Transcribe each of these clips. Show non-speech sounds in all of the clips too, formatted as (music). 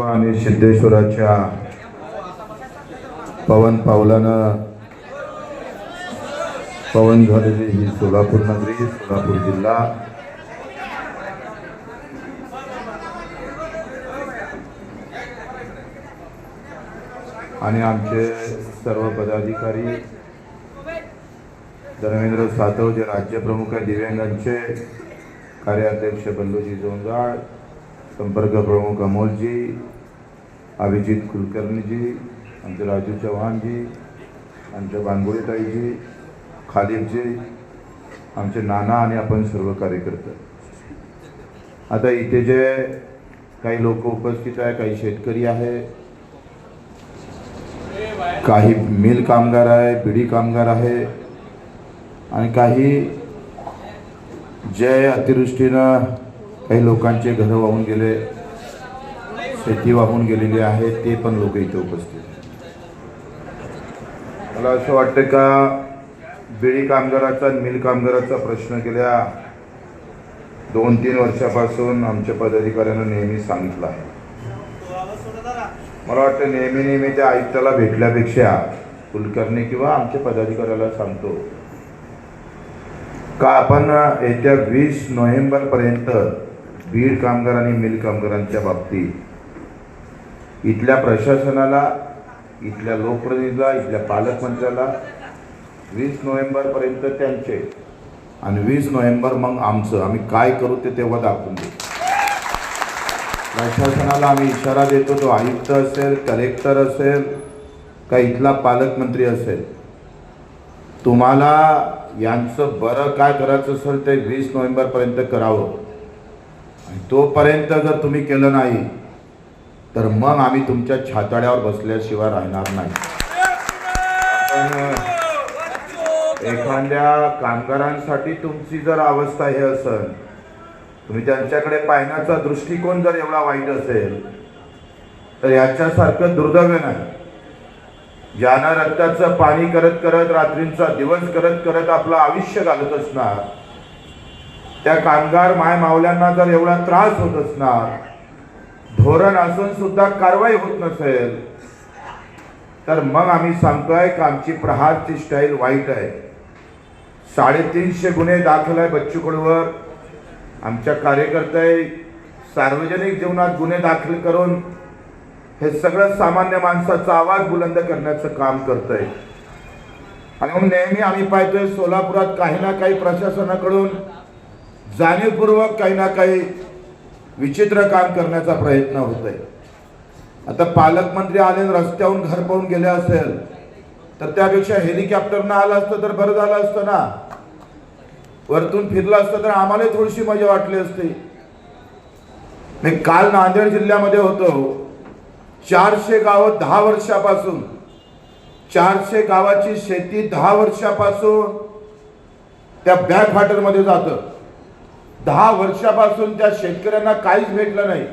आणि सिद्धेश्वराच्या पवन पावलानं पवन झालेली ही सोलापूर नगरी सोलापूर जिल्हा. आणि आमचे सर्व पदाधिकारी धर्मेंद्र सातव जे राज्यप्रमुख आहे दिव्यांगांचे कार्याध्यक्ष बल्लूजी जोंजाळ संपर्क प्रमुख अमोलजी अभिजित कुलकर्णीजी आमचे राजू चव्हाणजी आमचे बांगोळीताईजी खालिफजी आमचे नाना आणि आपण सर्व कार्यकर्ते. आता इथे जे काही लोक उपस्थित आहे काही शेतकरी आहे काही मिल कामगार आहे पिढी कामगार आहे आणि काही जे अतिवृष्टीनं काही लोकांचे घरं वाहून गेले शेती वाहून गेलेली आहे ते पण लोक इथे उपस्थित मला असं वाटतं का बिळी कामगाराचा मिल कामगाराचा प्रश्न गेल्या दोन तीन वर्षापासून आमच्या पदाधिकाऱ्यांना नेहमी सांगितलं आहे. मला वाटतं नेहमी नेहमी त्या आयुक्ताला भेटल्यापेक्षा कुलकर्णी किंवा आमच्या पदाधिकाऱ्याला सांगतो का आपण येत्या वीस नोव्हेंबरपर्यंत बीड कामगार आणि मिल कामगारांच्या बाबतीत इथल्या प्रशासनाला इथल्या लोकप्रतिनिधीला इथल्या पालकमंत्र्याला वीस नोव्हेंबरपर्यंत त्यांचे आणि वीस नोव्हेंबर मग आमचं. आम्ही काय करू ते तेव्हा दाखवून देऊ. प्रशासनाला आम्ही इशारा देतो तो आयुक्त असेल कलेक्टर असेल का इथला पालकमंत्री असेल. तुम्हाला यांचं बरं काय करायचं असेल ते वीस नोव्हेंबरपर्यंत करावं. तोपर्यंत जर तुम्ही केलं नाही तर मग आम्ही तुमच्या छाताड्यावर बसल्याशिवाय राहणार नाही. आपण एखाद्या कामगारांसाठी तुमची जर अवस्था हे असेल तुम्ही त्यांच्याकडे पाहण्याचा दृष्टिकोन जर एवढा वाईट असेल तर याच्यासारखं दुर्दैव नाही. ज्यानं रक्ताचं पाणी करत करत रात्रींचा दिवस करत करत आपलं आयुष्य घालत असणार त्या कामगार माय मावल्यांना जर एवढा त्रास होत असणार धोरण असून सुद्धा कारवाई होत नसेल तर मग आम्ही सांगतोय का आमची प्रहारची स्टाईल वाईट आहे. साडेतीनशे गुन्हे दाखल आहे बच्चू कडूवर आमच्या कार्यकर्ते सार्वजनिक जीवनात गुन्हे दाखल करून हे सगळं सामान्य माणसाचा आवाज बुलंद करण्याचं काम करतंय. आणि मग नेहमी आम्ही पाहतोय सोलापुरात काही ना काही प्रशासनाकडून जाणीवपूर्वक काही ना काही विचित्र काम करण्याचा प्रयत्न होत आहे आता पालकमंत्री आले रस्त्याहून घर पाहून गेले असेल तर त्यापेक्षा हेलिकॉप्टरनं आलं असतं तर बरं झालं असतं ना? वरतून फिरलं असतं तर आम्हाला थोडीशी मजा वाटली असती. मी काल नांदेड जिल्ह्यामध्ये होतो. चारशे गावं दहा वर्षापासून चारशे गावाची शेती दहा वर्षापासून त्या बॅकमध्ये जातं. दहा वर्षापासून त्या शेतकऱ्यांना काहीच भेटलं नाही.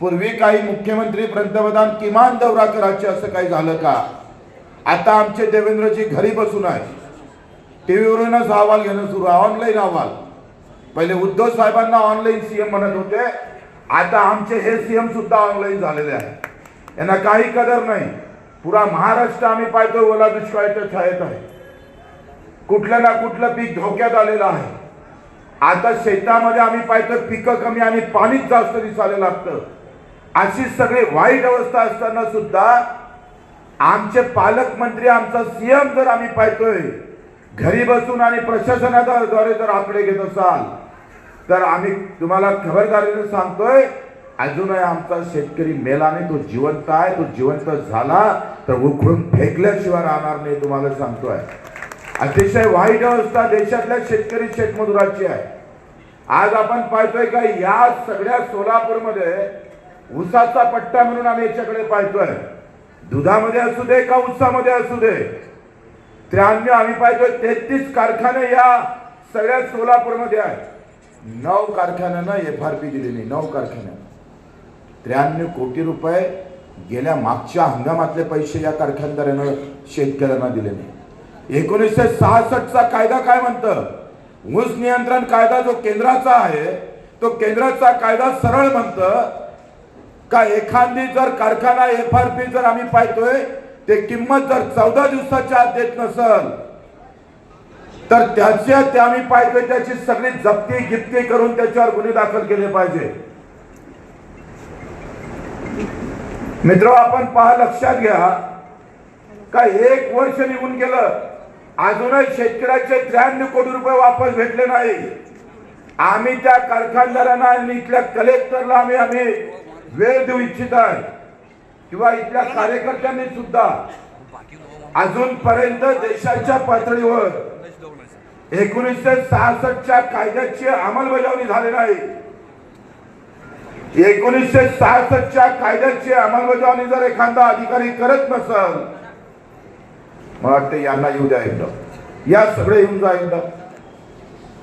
पूर्वी काही मुख्यमंत्री पंतप्रधान किमान दौरा करायचे असं काही झालं का? आता आमचे देवेंद्रजी घरी बसून आहे टी व्हीवरूनच अहवाल घेणं सुरू आहे ऑनलाईन अहवाल. पहिले उद्धव साहेबांना ऑनलाईन सीएम म्हणत होते आता आमचे हे सीएम सुद्धा ऑनलाईन झालेले आहे यांना काही कदर नाही. पुरा महाराष्ट्र आम्ही पाहतो ओला दुष्काळाच्या छायेत आहे. कुठलं ना कुठलं पीक धोक्यात आलेलं आहे. आता शेतामध्ये आम्ही पाहतो पिकं कमी आणि पाणीच जास्त दिसायला लागतं. अशी सगळी वाईट अवस्था असताना सुद्धा आमचे पालकमंत्री आमचा सीएम जर आम्ही पाहतोय घरी बसून आणि प्रशासनाद्वारे जर आकडे घेत असाल तर आम्ही तुम्हाला खबरदारीने सांगतोय अजूनही आमचा शेतकरी मेला नाही तो जिवंत आहे तो जिवंत झाला तर उखडून फेकल्याशिवाय राहणार नाही तुम्हाला सांगतोय. अतिशय वाईट अवस्था देशातल्या शेतकरी शेतमजुराची आहे. आज आपण पाहतोय का या सगळ्या सोलापूरमध्ये उसाचा पट्टा म्हणून आम्ही याच्याकडे पाहतोय. दुधामध्ये असू दे का उसामध्ये असू दे. त्र्याण्णव आम्ही पाहतोय तेहतीस कारखाने या सगळ्या सोलापूरमध्ये आहेत. नऊ कारखान्यांना एफ आर पी दिली नाही नऊ कारखान्यांना. त्र्याण्णव कोटी रुपये गेल्या मागच्या हंगामातले पैसे या कारखानदारानं शेतकऱ्यांना दिले नाही एकोणीसशे सहासष्टचा कायदा काय म्हणतं? ऊस नियंत्रण कायदा जो केंद्राचा आहे तो केंद्राचा कायदा सरळ म्हणतं का एखादी जर कारखाना एफ आर पी जर आम्ही पाहतोय ते किंमत जर चौदा दिवसाच्या आत देत नसल तर त्याच्या ते आम्ही पाहतोय त्याची सगळी जप्ती गिप्ती करून त्याच्यावर गुन्हे दाखल केले पाहिजे. मित्र आपण पहा लक्षात घ्या का एक वर्ष निघून गेलं. अजूनही शेतकऱ्याचे त्र्याण्णव कोटी रुपये वापस भेटले नाही. आम्ही त्या कारखानदारांना आणि इथल्या कलेक्टरला आम्ही आम्ही वेळ देऊ इच्छित आहे. किंवा इथल्या कार्यकर्त्यांनी सुद्धा अजूनपर्यंत देशाच्या पातळीवर एकोणीसशे सहासष्टच्या कायद्याची अंमलबजावणी झाली नाही. एकोणीसशे सहासष्टच्या कायद्याची अंमलबजावणी जर एखादा अधिकारी करत नसल मला वाटतं यांना येऊ द्या एकदा. या सगळे येऊन जा एकदा.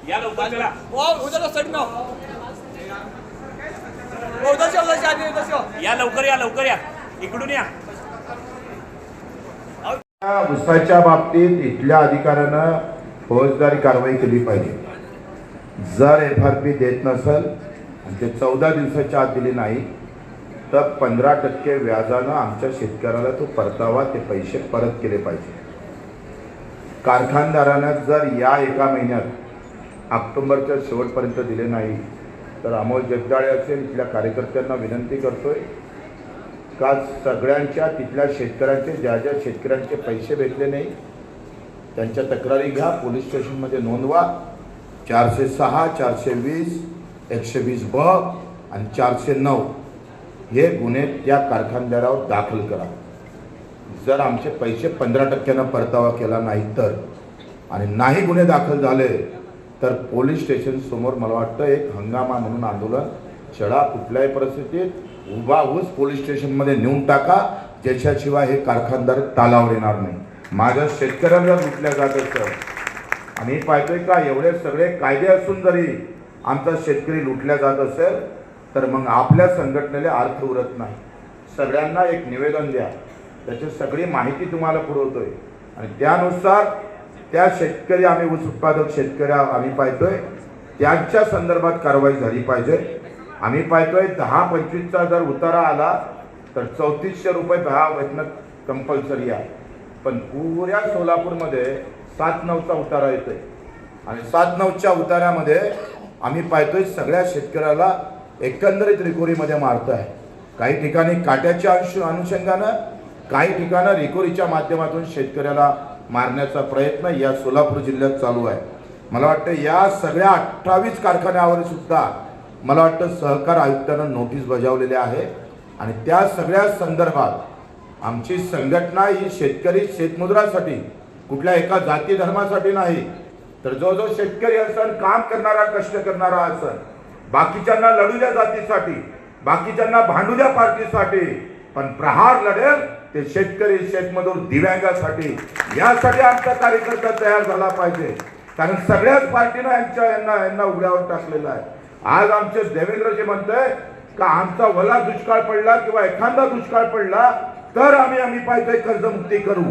या लवकर चला. ओ उधर साइड में आओ ओ, उधर से उधर से आदमी उधर से आओ या लवकर या लवकर या. इकडून या. या उसाच्या बाबतीत इथल्या अधिकाऱ्यानं फौजदारी कारवाई केली पाहिजे. जर एफ आर पी देत नसल आणि ते चौदा दिवसाच्या आत दिली नाही तर पंधरा टक्के व्याजानं आमच्या शेतकऱ्याला तो परतावा ते पैसे परत केले पाहिजे. कारखानदारानं जर या एका महिन्यात ऑक्टोंबरच्या शेवटपर्यंत दिले नाही तर अमोल जगदाळे असेल इथल्या कार्यकर्त्यांना विनंती करतोय का सगळ्यांच्या तिथल्या शेतकऱ्यांचे ज्या ज्या शेतकऱ्यांचे पैसे भेटले नाही त्यांच्या तक्रारी घ्या पोलीस स्टेशनमध्ये नोंदवा. चारशे सहा चारशे वीस एकशे वीस ब आणि चारशे नऊ. हे गुन्हे त्या कारखानदारावर दाखल करा. जर आमचे पैसे पंधरा टक्क्यानं परतावा केला नाही तर आणि नाही गुन्हे दाखल झाले तर पोलीस स्टेशन समोर मला वाटतं एक हंगामा म्हणून आंदोलन छडा कुठल्याही परिस्थितीत उभा ऊस पोलीस स्टेशनमध्ये नेऊन टाका ज्याच्याशिवाय हे कारखानदार तालावर येणार नाही. माझ्या शेतकऱ्यांना लुटल्या जात असतं. आणि पाहतोय का एवढे सगळे कायदे असून जरी आमचा शेतकरी लुटल्या जात असेल तर मग आपल्या संघटनेला अर्थ उरत नाही. सगळ्यांना एक निवेदन द्या. त्याची सगळी माहिती तुम्हाला पुरवतोय आणि त्यानुसार त्या शेतकरी आम्ही ऊस उत्पादक शेतकरी आम्ही पाहतोय. त्यांच्या संदर्भात कारवाई झाली पाहिजे. आम्ही पाहतोय दहा पंचवीसचा जर उतारा आला तर चौतीसशे रुपये दहा वेतन कंपल्सरी आहे. पण पुऱ्या सोलापूरमध्ये सात नऊचा उतारा येतोय. आणि सात नऊच्या उतारामध्ये आम्ही पाहतोय सगळ्या शेतकऱ्याला एकंदरीत रिकोरीमध्ये मारत आहे काही ठिकाणी काट्याच्या अंश अनुषंगानं काही ठिकाणं रिकोरीच्या माध्यमातून शेतकऱ्याला मारण्याचा प्रयत्न या सोलापूर जिल्ह्यात चालू आहे. मला वाटतं या सगळ्या अठ्ठावीस कारखान्यावर सुद्धा मला वाटतं सहकार आयुक्तानं नोटीस बजावलेली आहे. आणि त्या सगळ्या संदर्भात आमची संघटना ही शेतकरी शेतमुद्रासाठी कुठल्या एका जाती धर्मासाठी नाही तर जो जो शेतकरी असन काम करणारा कष्ट करणारा असन बाकीच्यांना लढू द्या जातीसाठी बाकीच्यांना भांडू द्या पार्टीसाठी पण प्रहार लढेल ते शेतकरी शेतमजूर दिव्यांगासाठी यासाठी आमचा कार्यकर्ता तयार झाला पाहिजे. कारण सगळ्याच पार्टीनं यांच्या यांना यांना उघड्यावर टाकलेलं आहे. आज आमचे देवेंद्रजी म्हणतोय का आमचा वला दुष्काळ पडला किंवा एखादा दुष्काळ पडला तर आम्ही आम्ही पाहतोय कर्जमुक्ती करू.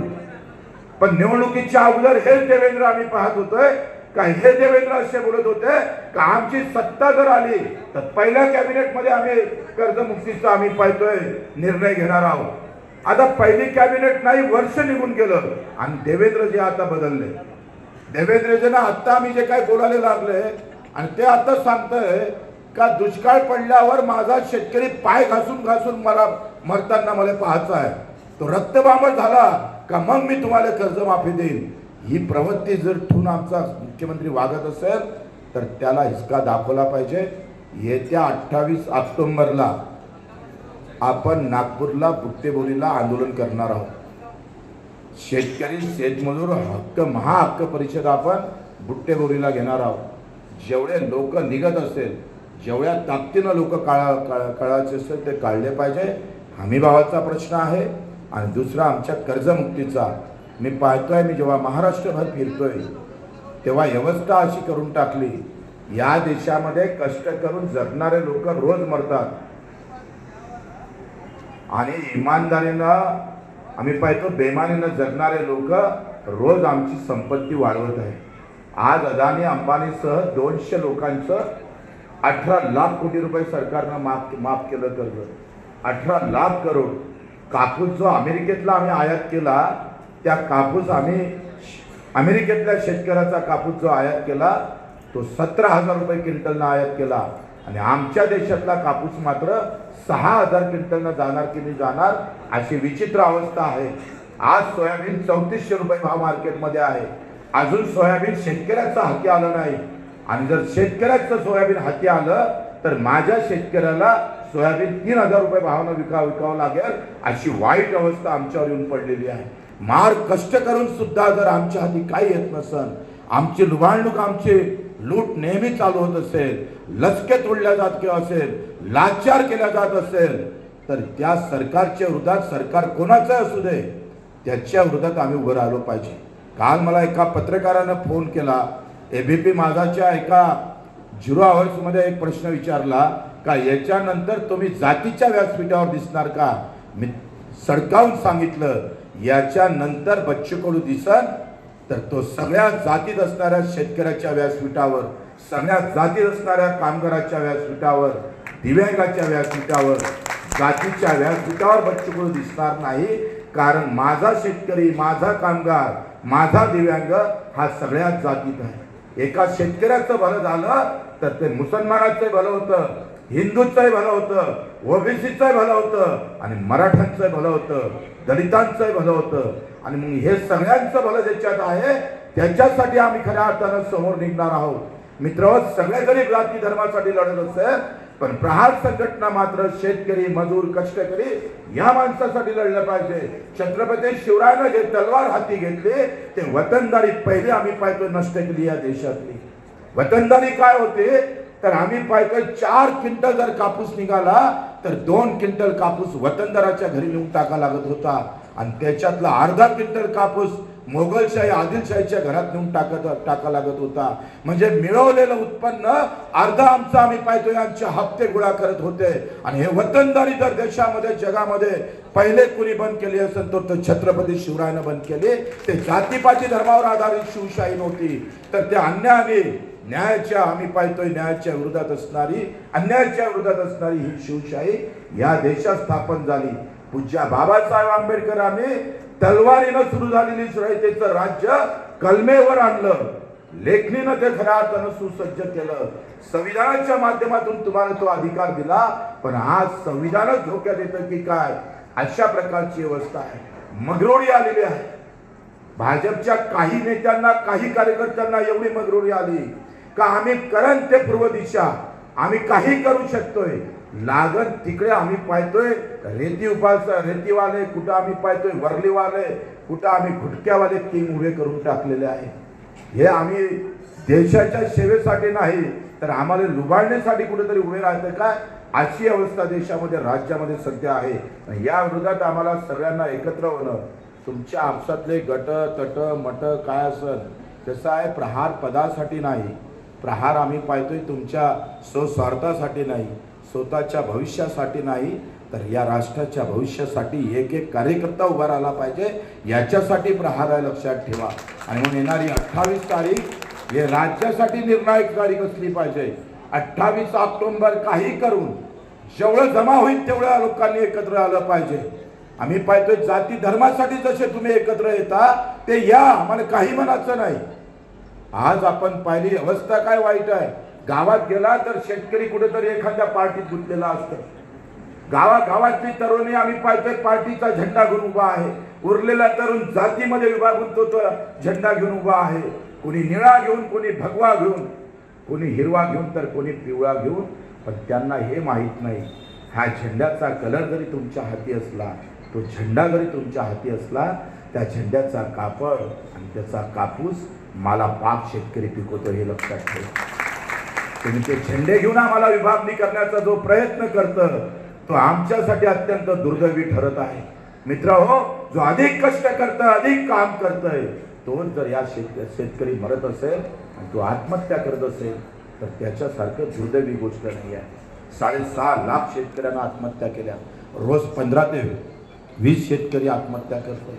पण निवडणुकीच्या अगोदर हेच देवेंद्र आम्ही पाहत होतोय का हे देवेंद्र असे बोलत होते का आमची सत्ता जर आली तर पहिल्या कॅबिनेटमध्ये आम्ही कर्जमुक्तीचा आम्ही पाहतोय निर्णय घेणार आहोत. आता पहिली कॅबिनेट नाही वर्ष निघून गेलं. आणि देवेंद्रजी आता बदलले. देवेंद्रजींना आत्ता आम्ही जे काय बोलायला लागले आणि ते आता सांगतंय का दुष्काळ पडल्यावर माझा शेतकरी पाय घासून घासून मला मरताना मला पाहायचा आहे. तो रक्तबामट झाला का मग मी तुम्हाला कर्जमाफी देईन? ही प्रवृत्ती जर ठून आमचा मुख्यमंत्री वागत असेल तर त्याला हिसका दाखवला पाहिजे. येत्या अठ्ठावीस ऑक्टोंबरला आपण नागपूरला बुट्टेबोलीला आंदोलन करणार आहोत. शेतकरी शेतमजूर हक्क महाहक्क परिषद आपण बुट्टेबोलीला घेणार आहोत. जेवढे लोक निघत असेल जेवढ्या ताकदीनं लोक काळा काळ काळाचे असेल ते काढले पाहिजे. हमीभावाचा प्रश्न आहे. आणि दुसरा आमच्या कर्जमुक्तीचा. मी पाहतोय मी जेव्हा महाराष्ट्रभर फिरतोय तेव्हा व्यवस्था अशी करून टाकली. या देशामध्ये कष्ट करून जगणारे लोक रोज मरतात. आणि इमानदारीनं आम्ही पाहतो बेमानीनं जगणारे लोक रोज आमची संपत्ती वाढवत आहे आज अदानी अंबानीसह दोनशे लोकांचं अठरा लाख कोटी रुपये सरकारनं माफ माफ केलं कर्ज. अठरा लाख करोड कापूस जो अमेरिकेतला आम्ही आयात केला त्या कापूस आम्ही अमेरिकेतल्या शेतकऱ्याचा कापूस जो आयात केला तो सतरा हजार रुपये क्विंटलनं आयात केला. आणि आमच्या देशातला कापूस मात्र सहा हजार क्विंटलनं जाणार की नाही जाणार अशी विचित्र अवस्था आहे. आज सोयाबीन चौतीसशे रुपये भाव मार्केटमध्ये आहे. अजून सोयाबीन शेतकऱ्याचं हाती आलं नाही. आणि जर शेतकऱ्याचं सोयाबीन हाती आलं तर माझ्या शेतकऱ्याला सोयाबीन तीन हजार रुपये भावानं विका विकावं लागेल अशी वाईट अवस्था आमच्यावर येऊन पडलेली आहे. मार कष्ट करून सुद्धा जर आमच्या हाती काही येत नसन आमची लुबाडणूक आमची लूट नेहमी चालू होत असेल लचके तोडल्या जात किंवा असेल लाचार केल्या जात असेल तर त्या सरकारच्या विरोधात सरकार कोणाचं असू दे त्याच्या विरोधात आम्ही उभं राहिलो पाहिजे. काल मला एका पत्रकारानं फोन केला एबीपी माझाच्या एका झिरो आवर्समध्ये एक प्रश्न विचारला का याच्यानंतर तुम्ही जातीच्या व्यासपीठावर दिसणार का? मी सडकावून सांगितलं याच्यानंतर बच्चू कडू दिसन तर तो सगळ्या जातीत असणाऱ्या शेतकऱ्याच्या व्यासपीठावर सगळ्या जातीत असणाऱ्या कामगाराच्या व्यासपीठावर दिव्यांगाच्या व्यासपीठावर जातीच्या व्यासपीठावर बच्चू दिसणार नाही. कारण माझा शेतकरी माझा कामगार माझा दिव्यांग हा सगळ्याच जातीत आहे. एका शेतकऱ्याचं भलं झालं तर ते मुसलमानाचं भलं होतं. हिंदूंचंही भलं होतं ओबीसीचंही भलं होतं आणि मराठ्यांचंही भलं होतं दलितांचंही भलं होतं. आणि मग हे सगळ्यांचं भलं ज्याच्यात आहे त्याच्यासाठी आम्ही खऱ्या अर्थानं समोर निघणार आहोत. मित्र सगळे जरी जाती धर्मासाठी लढत असेल पण प्रहार संघटना मात्र शेतकरी मजूर कष्टकरी या माणसासाठी लढलं पाहिजे. छत्रपती शिवरायानं जे तलवार हाती घेतली ते वतनदारी पहिले आम्ही पाहतो नष्ट केली या देशातली. वतनदारी काय होते? तर आम्ही पाहतोय चार क्विंटल जर कापूस निघाला तर दोन क्विंटल कापूस वतनदाराच्या घरी नेऊन टाका लागत होता. आणि त्याच्यातला अर्धा क्विंटल कापूस मोगलशाही आदिलशाहीच्या घरात नेऊन टाकत टाका लागत होता. म्हणजे मिळवलेलं उत्पन्न अर्धा आमचं आम्ही पाहतोय आमचे हप्ते गोळा करत होते. आणि हे वतनदारी जर देशामध्ये जगामध्ये पहिले कुणी बंद केली असेल तर तो छत्रपती शिवरायानं बंद केली. ते जातीपाती धर्मावर आधारित शिवशाही नव्हती. तर ते अन्यायाने न्यायाच्या आम्ही पाहतोय न्यायाच्या विरोधात असणारी अन्यायाच्या विरोधात असणारी ही शिवशाही या देशात स्थापन झाली. पूज्या बाबासाहेब आंबेडकरांनी तलवारीनं सुरू झालेली शिवशाहीचं राज्य कलमेवर आणलं. लेखणीनं ते खऱ्या अर्थानं सुसज्ज केलं. संविधानाच्या माध्यमातून तुम्हाला तो अधिकार दिला पण आज संविधानच धोक्यात येतं की काय? अशा प्रकारची व्यवस्था आहे. मगरोळी आलेली आहे. भाजपच्या काही नेत्यांना काही कार्यकर्त्यांना एवढी मगरोळी आली. का आम्ही करण ते पूर्व दिशा? आम्ही काही करू शकतोय. लागत तिकडे आम्ही पाहतोय. रेती उपास रेतीवाले कुठं आम्ही पाहतोय? वरलीवाले कुठं आम्ही घुटक्यावाले टीम उभे करून टाकलेले आहे. हे आम्ही देशाच्या सेवेसाठी नाही तर आम्हाला लुबाडण्यासाठी कुठेतरी उभे राहतं काय अशी अवस्था देशामध्ये राज्यामध्ये सध्या आहे. या विरोधात आम्हाला सगळ्यांना एकत्र होणं तुमच्या आपसातले गट तट मट काय असेल तसं आहे प्रहार पदासाठी नाही. प्रहार आम्ही पाहतोय तुमच्या स्वस्वार्थासाठी नाही स्वतःच्या भविष्यासाठी नाही तर या राष्ट्राच्या भविष्यासाठी एक एक कार्यकर्ता उभा राहिला पाहिजे याच्यासाठी प्रहार आहे लक्षात ठेवा. आणि म्हणून येणारी अठ्ठावीस तारीख हे राज्यासाठी निर्णायक तारीख असली पाहिजे. अठ्ठावीस ऑक्टोंबर काही करून जेवढं जमा होईल तेवढ्या लोकांनी एकत्र आलं पाहिजे. आम्ही पाहतोय जाती धर्मासाठी जसे तुम्ही एकत्र येता ते या मला काही मनाचं नाही. आज आपण पाहिली अवस्था काय वाईट आहे? गावात गेला तर शेतकरी कुठेतरी एखाद्या पार्टीत गुंतलेला असतं. गावा गावातली तरुणी आम्ही पाहतोय पार्टीचा झेंडा घेऊन उभा आहे. उरलेला तरुण जातीमध्ये विभागून तो तो झेंडा घेऊन उभा आहे. कोणी निळा घेऊन कोणी भगवा घेऊन कोणी हिरवा घेऊन तर कोणी पिवळा घेऊन पण त्यांना हे माहीत नाही. हा झेंड्याचा कलर जरी तुमच्या हाती असला तो झेंडा जरी तुमच्या हाती असला त्या झेंड्याचा कापड आणि त्याचा कापूस मला पाप शेतकरी पिकवतो हे लक्षात ठेवा. तुम्ही ते झेंडे घेऊन आम्हाला विभागणी करण्याचा जो प्रयत्न करतं तो आमच्यासाठी अत्यंत दुर्दैवी ठरत आहे. मित्र हो जो अधिक कष्ट करत अधिक काम करतोय तो जर या शेत शेतकरी मरत असेल आणि तो आत्महत्या करत असेल तर त्याच्यासारखं दुर्दैवी गोष्ट नाही आहे. साडेसहा लाख शेतकऱ्यांना आत्महत्या केल्या. रोज पंधरा ते वीस शेतकरी आत्महत्या करतोय.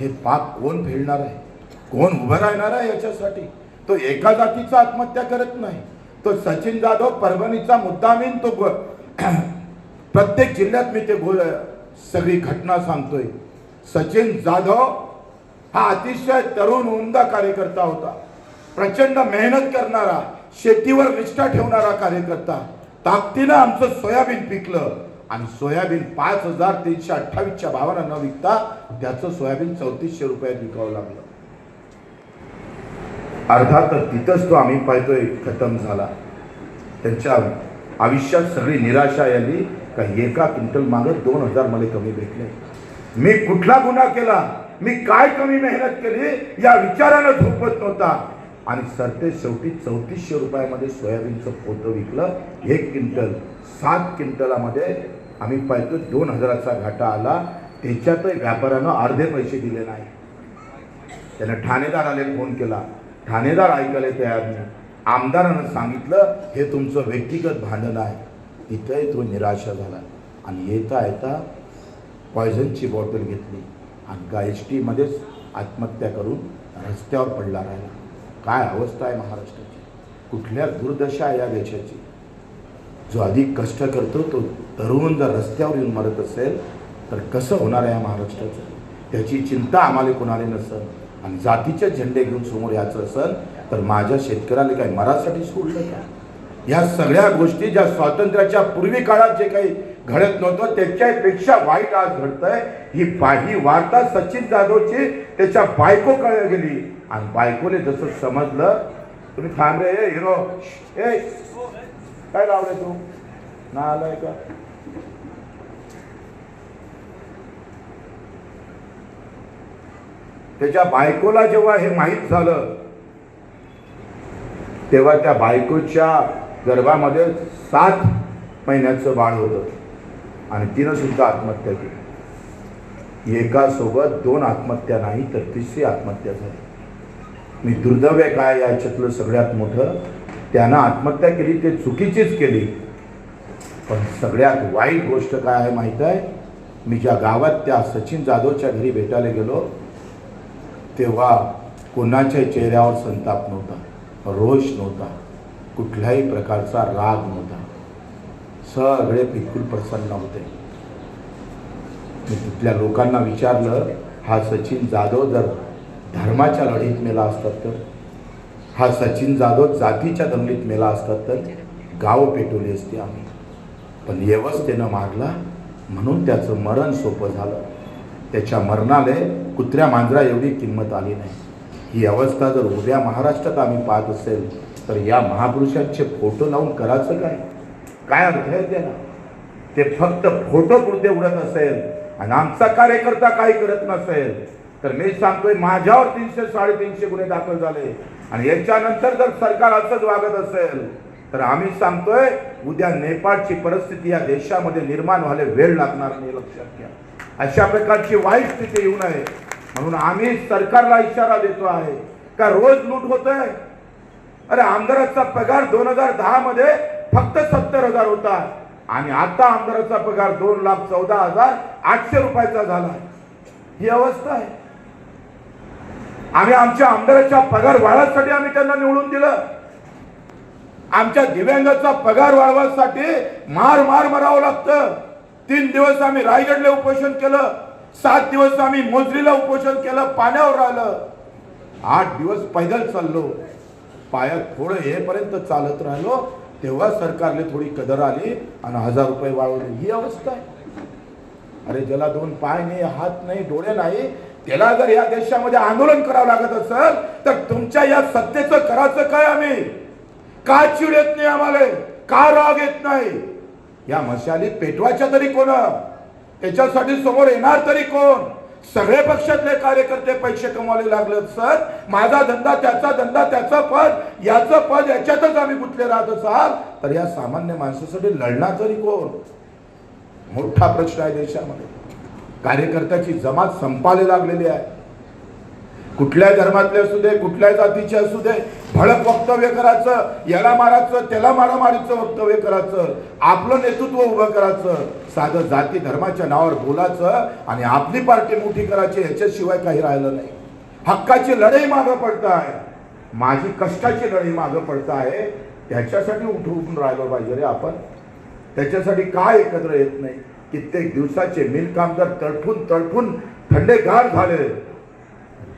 हे पाप कोण फेडणार आहे? कोण उभं राहणार आहे याच्यासाठी? तो एका जातीचा आत्महत्या करत नाही. तो सचिन जाधव परभणीचा मुद्दामीन तो ग- (clears throat) प्रत्येक जिल्ह्यात मी ते बोल सगळी घटना सांगतोय. सचिन जाधव हा अतिशय तरुण उमदा कार्यकर्ता होता. प्रचंड मेहनत करणारा शेतीवर निष्ठा ठेवणारा कार्यकर्ता. ताकदीनं आमचं सोयाबीन पिकलं आणि सोयाबीन पाच हजार तीनशे अठ्ठावीसच्या भावानं न विकता त्याचं सोयाबीन चौतीसशे रुपयात विकावं लागलं. अर्थात तिथंच तो आम्ही पाहतोय खतम झाला. त्यांच्या आयुष्यात सगळी निराशा आली. का एका क्विंटल मागत दोन हजार मला कमी भेटले. मी कुठला गुन्हा केला? मी काय कमी मेहनत केली? या विचारानं झोपत नव्हता. आणि सरते शेवटी चौतीसशे रुपयामध्ये सोयाबीनचं पोतं विकलं. एक क्विंटल सात क्विंटलामध्ये आम्ही पाहतो दोन हजाराचा घाटा आला. त्याच्यातही व्यापाऱ्यानं अर्धे पैसे दिले नाही. त्यानं ठाणेदाराने फोन केला. ठाणेदार ऐकायला तयार नाही. आमदारानं सांगितलं हे तुमचं व्यक्तिगत भांडण आहे. तिथंही तो निराशा झाला आणि येता येता पॉयझनची बॉटल घेतली आणि का एस टीमध्येच आत्महत्या करून रस्त्यावर पडला राहिला. काय अवस्था आहे महाराष्ट्राची? कुठल्या दुर्दशा आहे या देशाची? जो अधिक कष्ट करतो तो तरुण जर रस्त्यावर येऊन मरत असेल तर कसं होणार आहे या महाराष्ट्राचं? त्याची चिंता आम्हाला कोणाला नसेल. आणि जातीचे झेंडे घेऊन समोर यायचं असेल तर माझ्या शेतकऱ्याला काही मरासाठी सोडलं का? या सगळ्या गोष्टी ज्या स्वातंत्र्याच्या पूर्वी काळात जे काही घडत नव्हतं त्याच्यापेक्षा वाईट आज घडतंय. ही ही वार्ता सचिन जाधवची त्याच्या बायको कळ गेली. आणि बायकोने जसं समजलं तुम्ही थांबले ए हिरो. ए काय लावलंय तू? ना आलाय का त्याच्या बायकोला जेव्हा हे माहीत झालं तेव्हा त्या बायकोच्या गर्भामध्ये सात महिन्याचं बाळ होतं. आणि तिनं सुद्धा आत्महत्या केली. एकासोबत दोन आत्महत्या नाही तर तिसरी आत्महत्या झाली. मी दुर्दैव काय याच्यातलं सगळ्यात मोठं त्यानं आत्महत्या केली ते चुकीचीच केली. पण सगळ्यात वाईट गोष्ट काय आहे माहीत आहे? मी ज्या गावात त्या सचिन जाधवच्या घरी भेटायला गेलो तेव्हा कुणाच्या चेहऱ्यावर संताप नव्हता रोष नव्हता कुठल्याही प्रकारचा राग नव्हता. सगळे बिलकुल प्रसन्न होते. मी तिथल्या लोकांना विचारलं हा सचिन जाधव जर धर्माच्या लढीत मेला असतात तर? हा सचिन जाधव जातीच्या दंगलीत मेला असतात तर? गावं पेटवली असते आम्ही. पण व्यवस्थेनं मारला म्हणून त्याचं मरण सोपं झालं. त्याच्या मरणाले कुत्र्या मांजरा एवढी किंमत आली नाही. ही अवस्था जर उद्या महाराष्ट्रात आम्ही पाहत असेल तर या महापुरुषांचे फोटो लावून करायचं काय? काय अर्थ आहे त्याला? ते फक्त फोटो पुरते उडत असेल आणि आमचा कार्यकर्ता काही करत नसेल. तर मी सांगतोय माझ्यावर तीनशे साडेतीनशे गुन्हे दाखल झाले. आणि याच्यानंतर जर सरकार असंच वागत असेल तर आम्ही सांगतोय उद्या नेपाळची परिस्थिती या देशामध्ये निर्माण व्हायला वेळ लागणार नाही लक्षात घ्या. अशा प्रकारची वाईट स्थिती येऊ नये. म्हणून आम्ही सरकारला इशारा देतो आहे का रोज लूट होत आहे अरे आमदाराचा पगार दोन हजार दहा मध्ये फक्त सत्तर हजार होता. आणि आता आमदाराचा पगार दोन लाख चौदा हजार आठशे रुपयाचा झाला. ही अवस्था आहे. आम्ही आमच्या आमदाराच्या पगार वाढासाठी आम्ही त्यांना निवडून दिलं. आमच्या दिव्यांगाचा पगार वाढवासाठी मार मार मरावं लागतं. तीन दिवस आम्ही रायगडला उपोषण केलं सात दिवस आम्ही मोजरीला उपोषण केलं पाण्यावर राहिलं. आठ दिवस पैदल चाललो. पायात थोडं येपर्यंत चालत राहिलो. तेव्हा सरकारने थोडी कदर आली आणि हजार रुपये वाढवले. ही अवस्था आहे. अरे ज्याला दोन पाय नाही हात नाही डोळे नाही त्याला जर या देशामध्ये आंदोलन करावं लागत असेल तर तुमच्या या सत्तेचं करायचं काय आम्ही? का चिड येत नाही आम्हाला? का राग येत नाही? या मशाली पेटवायच्या तरी कोण? त्याच्यासाठी समोर येणार तरी कोण? सगळे पक्षातले कार्यकर्ते पैसे कमवायला लागले सर. माझा धंदा त्याचा धंदा त्याचं पद याचं पद याच्यातच आम्ही गुंतले राहत असाल तर या सामान्य माणसासाठी लढणार तरी कोण? मोठा प्रश्न आहे देशामध्ये. कार्यकर्त्याची जमात संपायला लागलेली आहे. कुठल्याही धर्मातले असू दे कुठल्याही जातीचे असू दे भडक वक्तव्य करायचं याला मारायचं त्याला मारामारीचं वक्तव्य करायचं आपलं नेतृत्व उभं करायचं साधं जाती धर्माच्या नावावर बोलायचं आणि आपली पार्टी मोठी करायची याच्याशिवाय काही राहिलं नाही. हक्काची लढाई मागं पडत आहे. माझी कष्टाची लढाई मागं पडत आहे. त्याच्यासाठी उठून राहिलो पाहिजे रे आपण. त्याच्यासाठी काय एकत्र येत नाही. कित्येक दिवसाचे मिल कामगार तडफून तडफून थंडेगार झाले.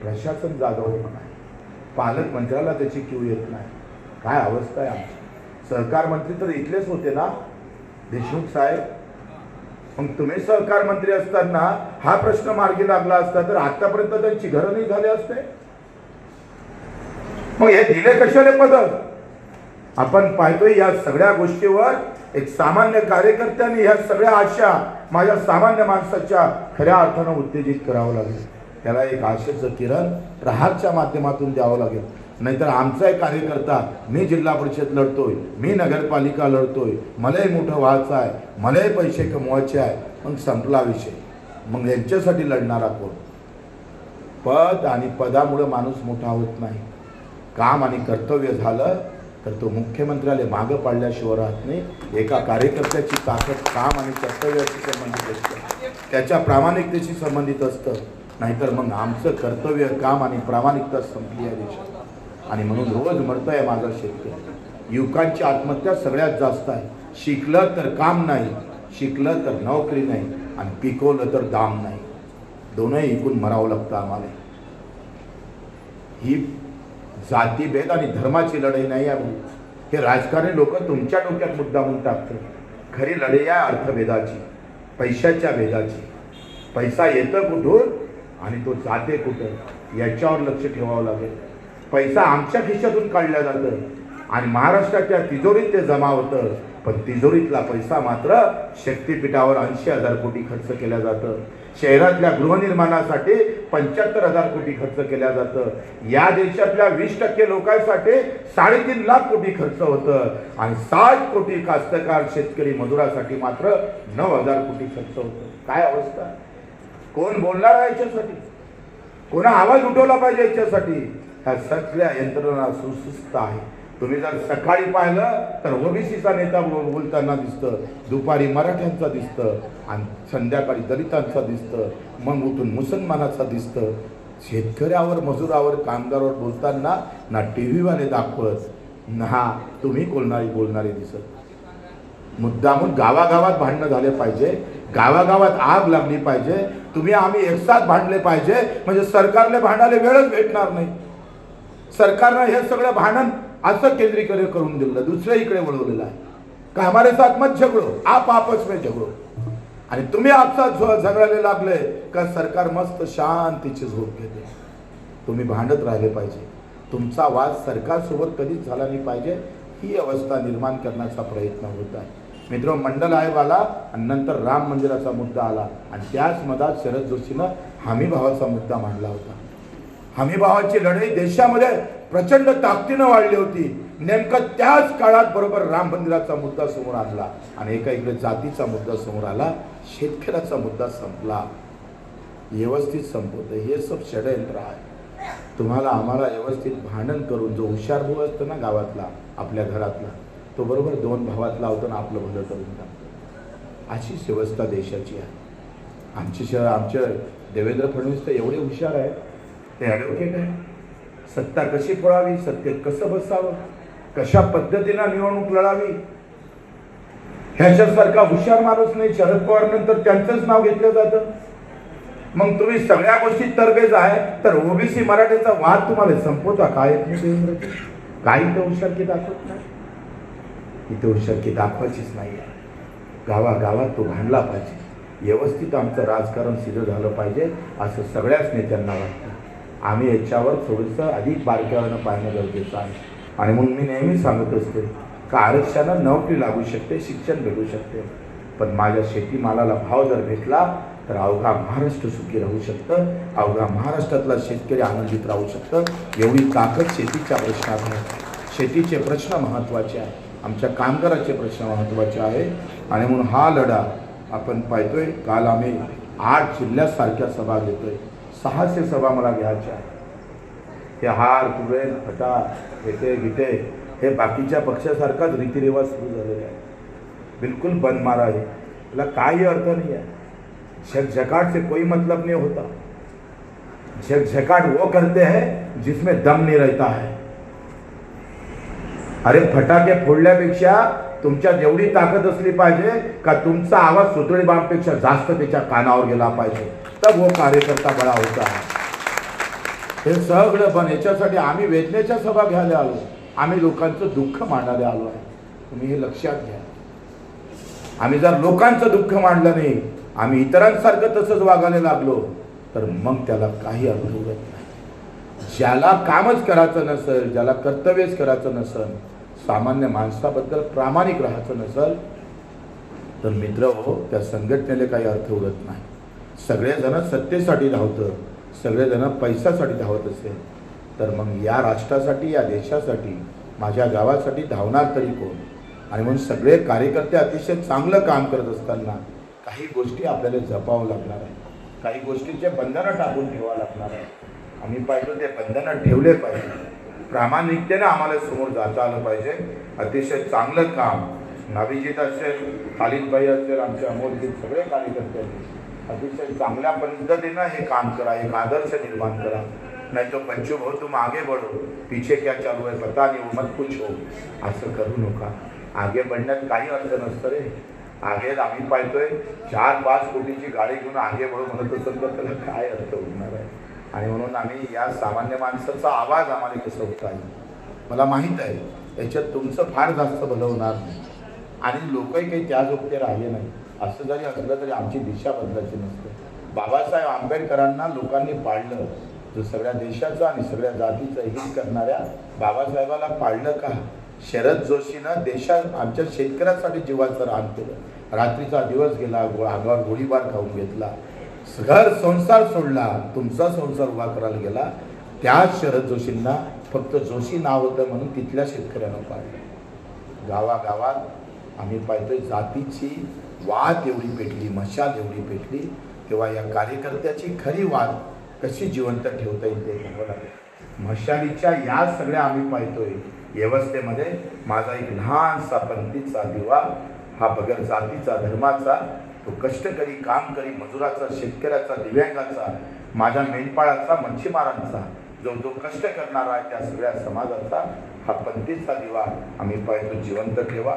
प्रशासन जागवलं म्हणा पालकमंत्र्याला त्याची क्यू येत नाही. काय अवस्था आहे आमची? सहकार मंत्री तर इथलेच होते ना? देशमुख साहेब मग तुम्ही सहकार मंत्री असताना हा प्रश्न मार्गी लागला असता तर आतापर्यंत त्यांची घरं नाही झाले असते? मग हे दिले कशाले पद आपण पाहतोय या सगळ्या गोष्टीवर एक सामान्य कार्यकर्त्यांनी ह्या सगळ्या आशा माझ्या सामान्य माणसाच्या खऱ्या अर्थानं उत्तेजित करावं लागेल. त्याला एक आशेचं किरण प्रहारच्या माध्यमातून द्यावं लागेल. नाहीतर आमचा एक कार्यकर्ता मी जिल्हा परिषद लढतोय मी नगरपालिका लढतोय मलाही मोठं व्हायचं आहे मलाही पैसे कमवायचे आहे मग संपला विषय. मग यांच्यासाठी लढणारा कोण? पद आणि पदामुळं माणूस मोठा होत नाही. काम आणि कर्तव्य झालं तर तो मुख्यमंत्र्याला मागं पाडल्याशिवाय राहत नाही. एका कार्यकर्त्याची ताकद काम आणि कर्तव्याशी संबंधित असतं. त्याच्या प्रामाणिकतेशी संबंधित असतं. नाहीतर मग आमचं कर्तव्य काम आणि प्रामाणिकता संपली आहे देशात. आणि म्हणून रोज मरतोय माझा शेतकरी. युवकांची आत्महत्या सगळ्यात जास्त आहे. शिकलं तर काम नाही शिकलं तर नोकरी नाही आणि पिकवलं तर दाम नाही. दोनही ऐकून मरावं लागतं आम्हाला. ही जातीभेद आणि धर्माची लढाई नाही आहे. हे राजकारणी लोक तुमच्या डोक्यात मुद्दा म्हणून टाकते खरी लढाई आहे अर्थभेदाची पैशाच्या भेदाची. पैसा येतं कुठून? आणि तो जाते कुठं याच्यावर लक्ष ठेवावं लागेल. पैसा आमच्या खिशातून काढला जातं आणि महाराष्ट्राच्या तिजोरीत ते जमा होतं. पण तिजोरीतला पैसा मात्र शक्तीपीठावर ऐंशी हजार कोटी खर्च केल्या जातं. शहरातल्या गृहनिर्माणासाठी पंच्याहत्तर हजार कोटी खर्च केल्या जातं. या देशातल्या वीस टक्के लोकांसाठी साडेतीन लाख कोटी खर्च होतं. आणि साठ कोटी कास्तकार शेतकरी मजुरासाठी मात्र नऊ हजार कोटी खर्च होतं. काय अवस्था? आहे? कोण बोलणार आहे याच्यासाठी? कोणा आवाज उठवला पाहिजे याच्यासाठी? ह्या सगळ्या यंत्रणा सुसुस्त आहे. तुम्ही जर सकाळी पाहिलं तर ओबीसीचा नेता बोल- बोलताना दिसतं दुपारी मराठ्यांचा दिसतं आणि संध्याकाळी दलितांचा दिसतं मग उठून मुसलमानाचा दिसतं. शेतकऱ्यावर मजुरावर कामगारावर बोलताना ना टी व्हीवाले दाखवत ना तुम्ही बोलणारी बोलणारे दिसत. मुद्दामून गावागावात भांडणं झाले पाहिजे. गावागावात आग लागली पाहिजे. तुम्ही आम्ही एकसाथ भांडले पाहिजे. म्हणजे सरकारला भांडायला वेळच भेटणार नाही. सरकारनं हे सगळं भांडण असं केंद्रीकरण करून दिलं. दुसऱ्या इकडे वळवलेलं आहे. का हमारे साथ मत झगडो. आप आपस में झगडो. आणि तुम्ही आपसात झ- झगडायला लागले का सरकार मस्त शांतीची झोप घेते. तुम्ही भांडत राहिले पाहिजे. तुमचा वाद सरकारसोबत कधीच झाला नाही पाहिजे. ही अवस्था निर्माण करण्याचा प्रयत्न होत आहे. मित्र मंडल आयोग आला आणि नंतर राम मंदिराचा मुद्दा आला. आणि त्याच मधात शरद जोशीनं हमीभावाचा मुद्दा मांडला होता. हमीभावाची लढाई देशामध्ये प्रचंड ताकदीनं वाढली होती. नेमकं त्याच काळात बरोबर राम मंदिराचा मुद्दा समोर आणला. आणि एका इकडे जातीचा मुद्दा समोर आला शेतकऱ्याचा मुद्दा संपला. व्यवस्थित संपवतं हे सब षडयंत्र आहे. तुम्हाला आम्हाला व्यवस्थित भांडण करून जो हुशार भाऊ असतो ना गावातला आपल्या घरातला तो बरोबर दोन भावात लावतो ना आपलं भलं करून टाकतो. अशीच व्यवस्था देशाची आहे. आमची शहर आमच्या देवेंद्र फडणवीस तर एवढे हुशार आहेत. ते ॲडव्होकेट आहे सत्ता कशी पळावी सत्तेत कसं बसावं कशा पद्धतीनं निवडणूक लढावी? ह्याच्यासारखा हुशार माणूस नाही. शरद पवार नंतर त्यांचंच नाव घेतलं जातं. मग तुम्ही सगळ्या गोष्टी तरबेज आहे तर ओबीसी मराठीचा वाद तुम्हाला संपवता काय देवेंद्र? काही तर हुशारकी दाखवत नाही. इथे हुशारकी दाखवायचीच नाही आहे. गावागावात तो भांडला पाहिजे. व्यवस्थित आमचं राजकारण सिद्ध झालं पाहिजे असं सगळ्याच नेत्यांना वाटतं. आम्ही याच्यावर थोडंसं अधिक बारकाईनं पाहणं गरजेचं आहे. आणि म्हणून मी नेहमी सांगत असते का आरक्षणानं नोकरी लागू शकते शिक्षण भेटू शकते. पण माझ्या शेतीमालाला भाव जर भेटला तर अवघा महाराष्ट्र सुखी राहू शकतं. अवघा महाराष्ट्रातला शेतकरी आनंदित राहू शकतं. एवढी ताकद शेतीच्या प्रश्नात आहे. शेतीचे प्रश्न महत्त्वाचे आहे आमच्या कामगाराचे प्रश्न महत्त्वाचे आहे. आणि म्हणून हा लढा आपण पाहतोय. काल आम्ही आठ जिल्ह्यासारख्या सभा घेतोय. सहाशे सभा मला घ्यायच्या आहे हे हार तुरे फटा घेते गिटे हे बाकीच्या पक्षासारखाच रीतिरिवाज सुरू झालेले आहे बिलकुल बंद मारा आहे. त्याला काही अर्थ नाही आहे. झक झकाट से कोई मतलब नहीं होता. झकझकाट वो करते हैं जिसमें दम नहीं रहता है. अरे फटाके फोडल्यापेक्षा तुमच्यात एवढी ताकद असली पाहिजे का तुमचा आवाज सुतळी बामपेक्षा जास्त त्याच्या कानावर गेला पाहिजे. तब वो कार्यकर्ता बळा होता. हे सगळं पण याच्यासाठी आम्ही वेदनेच्या सभा घ्यायला आलो. आम्ही लोकांचं दुःख मांडायला आलो आहे. तुम्ही हे लक्षात घ्या. आम्ही जर लोकांचं दुःख मांडलं नाही आम्ही इतरांसारखं तसंच वागायला लागलो तर मग त्याला काही अर्थ उरत नाही. ज्याला कामच करायचं नसेल ज्याला कर्तव्यच करायचं नसेल सामान्य माणसाबद्दल प्रामाणिक राहायचं नसेल तर मित्र हो त्या संघटनेला काही अर्थ उरत नाही. सगळेजण सत्तेसाठी धावतं सगळेजण पैशासाठी धावत असेल तर मग या राष्ट्रासाठी या देशासाठी माझ्या गावासाठी धावणार तरी कोण? आणि म्हणून सगळे कार्यकर्ते अतिशय चांगलं काम करत असताना काही गोष्टी आपल्याला जपावं लागणार आहे काही गोष्टींचे बंधनं टाकून ठेवावं लागणार आहे आम्ही पाहिजे ते बंधनं ठेवले पाहिजे. प्रामाणिकतेनं आम्हाला समोर जाता आलं पाहिजे. अतिशय चांगलं काम. नाभिजित असेल खालिदबाई असेल आमचे अमोलजीत सगळे कार्यकर्ते अतिशय चांगल्या पद्धतीनं हे काम करा एक आदर्श निर्माण करा. नाही तो बच्चू भाऊ तुम आगे बढ़ो. पीछे क्या चालू आहे पता नाही वो कुछ हो. असं करू नका. आगे बढ़ण्यात काही अर्थ नसतं रे. आगे आम्ही पाहतोय चार पाच कोटीची गाडी घेऊन आगे बढो म्हणत असेल तर त्याला काय अर्थ होणार आहे? आणि म्हणून आम्ही या सामान्य माणसाचा आवाज आम्हाला कसं होत आहे. मला माहीत आहे याच्यात तुमचं फार जास्त भलं होणार नाही. आणि लोकही काही त्या जोगते राहिले नाही. असं जरी असलं तरी आमची दिशा बदलायची नसते. बाबासाहेब आंबेडकरांना लोकांनी पाळलं. जो सगळ्या देशाचं आणि सगळ्या जातीचं हित करणाऱ्या बाबासाहेबाला पाळलं का? शरद जोशीनं देशात आमच्या शेतकऱ्यासाठी जीवाचं रान केलं. रात्रीचा दिवस गेला गो अंगावर गोळीबार खाऊन घेतला. घर संसार सोडला तुमचा संसार उभा करायला गेला त्याच शरद जोशींना फक्त जोशी नाव होतं म्हणून तिथल्या शेतकऱ्यांना पाळलं. गावागावात आम्ही पाहतोय जातीची वाद एवढी पेटली मशाल एवढी पेटली तेव्हा या कार्यकर्त्याची खरी वाद कशी जिवंत ठेवता येईल ते सांगावं लागेल. मशालीच्या या सगळ्या आम्ही पाहतोय व्यवस्थेमध्ये माझा एक लहानसा पंथीचा दिवा हा बगर जातीचा धर्माचा तो कष्टकरी कामकरी मजुराचा शेतकऱ्याचा दिव्यांगाचा माझ्या मेंढपाळाचा मच्छीमारांचा जो जो कष्ट करणारा आहे त्या सगळ्या समाजाचा हा पंथीचा दिवा आम्ही पाहतो जिवंत ठेवा.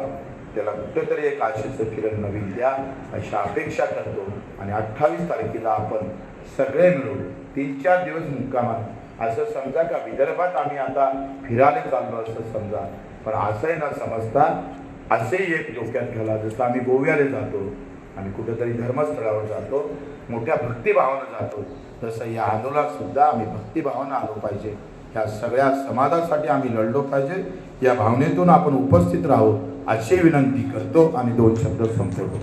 त्याला कुठेतरी एक आशेचं किरण नवीन द्या. अशा अपेक्षा करतो. आणि अठ्ठावीस तारखेला आपण सगळे मिळून तीन चार दिवस मुक्कामात. असं समजा का? विदर्भात आम्ही आता फिरायला चाललो असं समजा. पण असंही न समजता असेही एक डोक्यात घाला. जसं आम्ही गोव्याला जातो आम्ही कुठेतरी धर्मस्थळावर जातो मोठ्या भक्तिभावानं जातो. तसं या आंदोलनातसुद्धा आम्ही भक्तिभावानं आलो पाहिजे. ह्या सगळ्या समाजासाठी आम्ही लढलो पाहिजे. या भावनेतून आपण उपस्थित राहू अशी विनंती करतो आणि दोन शब्द संपवतो.